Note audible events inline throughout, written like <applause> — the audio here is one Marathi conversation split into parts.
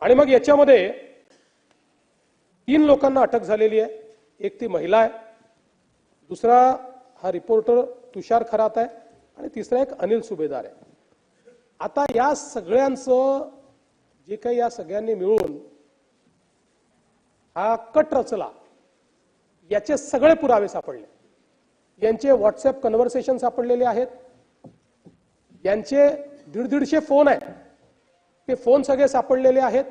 आणि मग याच्यामध्ये तीन लोकांना अटक झालेली आहे. एक ती महिला आहे. दुसरा हा रिपोर्टर तुषार खरात आहे. आणि तिसरा एक अनिल सुभेदार आहे. आता या सगळ्यांचं जे काही या सगळ्यांनी मिळून हा कट रचला याचे सगळे पुरावे सापडले. यांचे व्हॉट्सअप कन्व्हर्सेशन सापडलेले आहेत. यांचे दीड दीडशे फोन आहेत. ते फोन सगळे सापडलेले आहेत.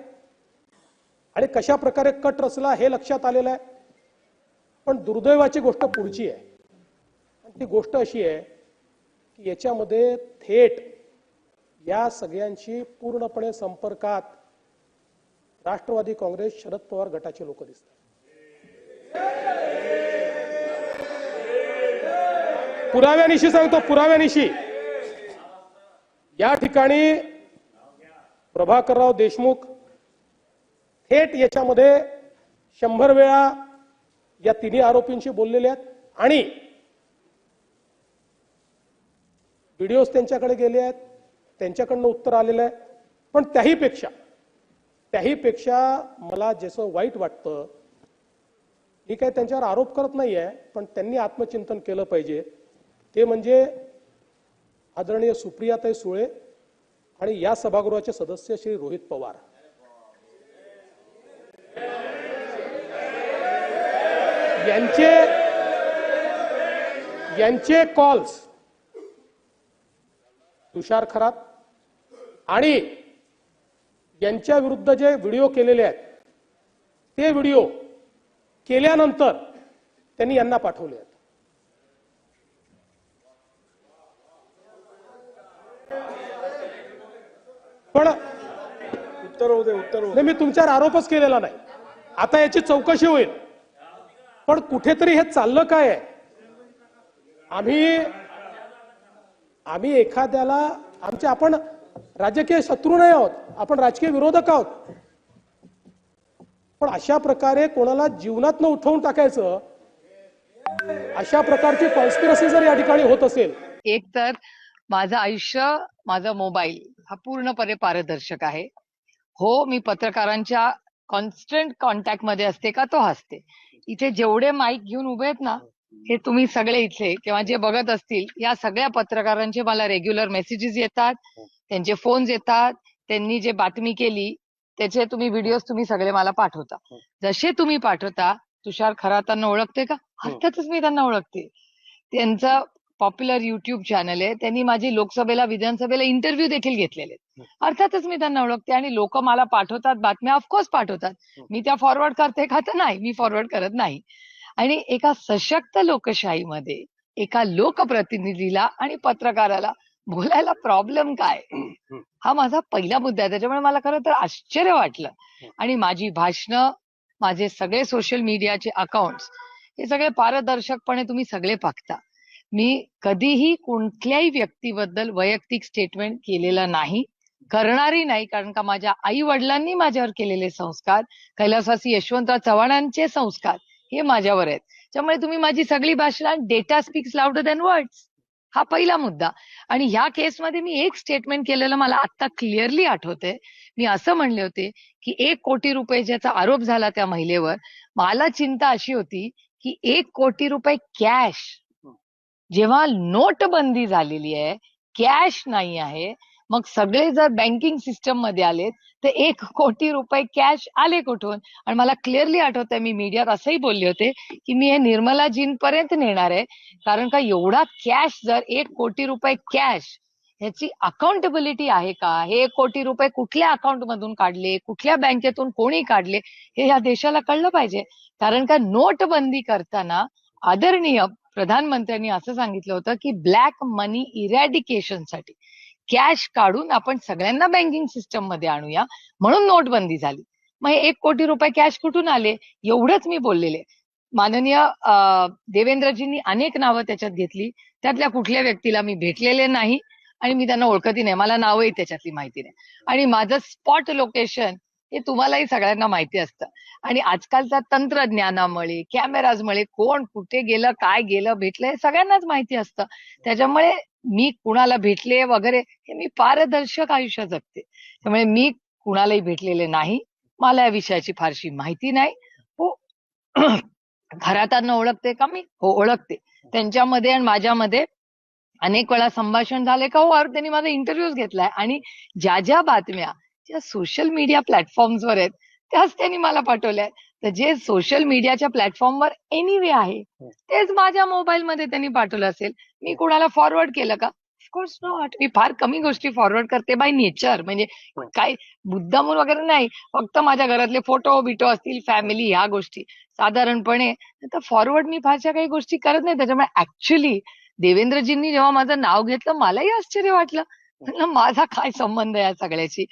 आणि कशा प्रकारे कट रचला हे लक्षात आलेलं आहे. पण दुर्दैवाची गोष्ट पुढची आहे. आणि ती गोष्ट अशी आहे की याच्यामध्ये थेट या सगळ्यांशी पूर्णपणे संपर्कात राष्ट्रवादी काँग्रेस शरद पवार गटाचे लोक दिसतात. पुराव्यानिशी सांगतो पुराव्यानिशी. या ठिकाणी प्रभाकरराव देशमुख थेट याच्यामध्ये शंभर वेळा या तिन्ही आरोपींशी बोललेले आहेत आणि व्हिडिओज त्यांच्याकडे गेले आहेत त्यांच्याकडनं उत्तर आलेलं आहे. पण त्याहीपेक्षा त्याहीपेक्षा मला जसं वाईट वाटतं मी काय त्यांच्यावर आरोप करत नाही आहे पण त्यांनी आत्मचिंतन केलं पाहिजे. ते म्हणजे आदरणीय सुप्रियाताई सुळे आणि या सभागृहाचे सदस्य श्री रोहित पवार. यांचे यांचे कॉल्स तुषार खरात आणि यांच्या विरुद्ध जे व्हिडिओ केलेले आहेत ते व्हिडिओ केल्यानंतर त्यांनी यांना पाठवले आहेत. पण उत्तर होऊ दे उत्तर होऊ दे. नाही मी तुमच्यावर आरोपच केलेला नाही. आता याची चौकशी होईल. पण कुठेतरी हे चाललं काय आहे? आम्ही आम्ही एखाद्याला आमचे आपण राजकीय शत्रू नाही आहोत आपण राजकीय विरोधक आहोत. पण अशा प्रकारे कोणाला जीवनात न उठवून टाकायचं अशा प्रकारची कॉन्स्पिरसी जर या ठिकाणी होत असेल. एक तर माझं आयुष्य माझा मोबाईल. हा पूर्णपणे पारदर्शक आहे. हो मी पत्रकारांच्या कॉन्स्टंट कॉन्टॅक्टमध्ये असते का? तो हसते. इथे जेवढे माईक घेऊन उभे आहेत ना हे तुम्ही सगळे इथले किंवा जे बघत असतील या सगळ्या पत्रकारांचे मला रेग्युलर मेसेजेस येतात त्यांचे फोन्स येतात त्यांनी जे बातमी केली त्याचे तुम्ही व्हिडिओज तुम्ही सगळे मला पाठवता. जसे तुम्ही पाठवता तुषार खरातांना ओळखते का? हसतातच मी त्यांना ओळखते. त्यांचं पॉप्युलर युट्यूब चॅनल आहे. त्यांनी माझी लोकसभेला विधानसभेला इंटरव्ह्यू देखील घेतलेले. अर्थातच मी त्यांना ओळखते आणि लोक मला पाठवतात बातम्या ऑफकोर्स पाठवतात. मी त्या फॉरवर्ड करते का तर नाही. मी फॉरवर्ड करत नाही. आणि एका सशक्त लोकशाहीमध्ये एका लोकप्रतिनिधीला आणि पत्रकाराला बोलायला प्रॉब्लेम काय? हा. माझा पहिला मुद्दा आहे. त्याच्यामुळे मला खरं तर आश्चर्य वाटलं. आणि माझी भाषणं माझे सगळे सोशल मीडियाचे अकाउंट्स हे सगळे पारदर्शकपणे तुम्ही सगळे पाहता मी कधीही कोणत्याही व्यक्तीबद्दल वैयक्तिक स्टेटमेंट केलेलं नाही. करणारी नाही कारण का माझ्या आई वडिलांनी माझ्यावर केलेले संस्कार कैलासवासी यशवंतराव चव्हाणांचे संस्कार हे माझ्यावर आहेत. त्यामुळे तुम्ही माझी सगळी भाषा data speaks louder than words हा पहिला मुद्दा. आणि ह्या केसमध्ये मी एक स्टेटमेंट केलेलं मला आता क्लिअरली आठवते मी असं म्हणले होते की एक कोटी रुपये ज्याचा आरोप झाला त्या महिलेवर मला चिंता अशी होती की एक कोटी रुपये कॅश जेव्हा नोटबंदी झालेली आहे कॅश नाही आहे मग सगळे जर बँकिंग सिस्टममध्ये आले तर एक कोटी रुपये कॅश आले कुठून? आणि मला क्लिअरली आठवत आहे मी मीडियात असंही बोलले होते की मी हे निर्मला नेणार आहे कारण का एवढा कॅश जर एक कोटी रुपये कॅश ह्याची अकाउंटेबिलिटी आहे का? हे एक कोटी रुपये कुठल्या अकाउंट मधून काढले? कुठल्या बँकेतून कोणी काढले? हे या देशाला कळलं पाहिजे. कारण का नोटबंदी करताना आदरणीय प्रधानमंत्र्यांनी असं सांगितलं होतं की ब्लॅक मनी इरॅडिकेशनसाठी कॅश काढून आपण सगळ्यांना बँकिंग सिस्टममध्ये आणूया म्हणून नोटबंदी झाली. मग एक कोटी रुपये कॅश कुठून आले? एवढंच मी बोललेले. माननीय देवेंद्रजींनी अनेक नावं त्याच्यात घेतली. त्यातल्या कुठल्या व्यक्तीला मी भेटलेले नाही आणि मी त्यांना ओळखतही नाही. मला नावही त्याच्यातली माहिती नाही. आणि माझं स्पॉट लोकेशन हे तुम्हालाही सगळ्यांना माहिती असतं. आणि आजकालच्या तंत्रज्ञानामुळे कॅमेराजमुळे कोण कुठे गेलं काय गेलं भेटलं हे सगळ्यांनाच माहिती असतं. त्याच्यामुळे मी कुणाला भेटले वगैरे हे मी पारदर्शक आयुष्य जगते. त्यामुळे मी कुणालाही भेटलेले नाही. मला या विषयाची फारशी माहिती नाही. हो <clears throat> घरातांना ओळखते का मी? हो ओळखते. त्यांच्यामध्ये आणि माझ्यामध्ये अनेक वेळा संभाषण झाले का हो अरे त्यांनी माझा इंटरव्ह्यूज घेतलाय. आणि ज्या ज्या बातम्या ज्या सोशल मीडिया प्लॅटफॉर्म्सवर आहेत त्याच त्यांनी मला पाठवल्या. तर जे सोशल मीडियाच्या प्लॅटफॉर्मवर एनिवे आहे तेच माझ्या मोबाईलमध्ये त्यांनी पाठवलं असेल. मी कोणाला फॉरवर्ड केलं का? ऑफकोर्स नॉट मी फार कमी गोष्टी फॉरवर्ड करते बाय नेचर म्हणजे काय मुद्दामून वगैरे नाही. फक्त माझ्या घरातले फोटो बिटो असतील फॅमिली ह्या गोष्टी. साधारणपणे तर फॉरवर्ड मी फारशा काही गोष्टी करत नाही. त्याच्यामुळे ऍक्च्युली देवेंद्रजींनी जेव्हा माझं नाव घेतलं मलाही आश्चर्य वाटलं. म्हणलं माझा काय संबंध आहे या सगळ्याची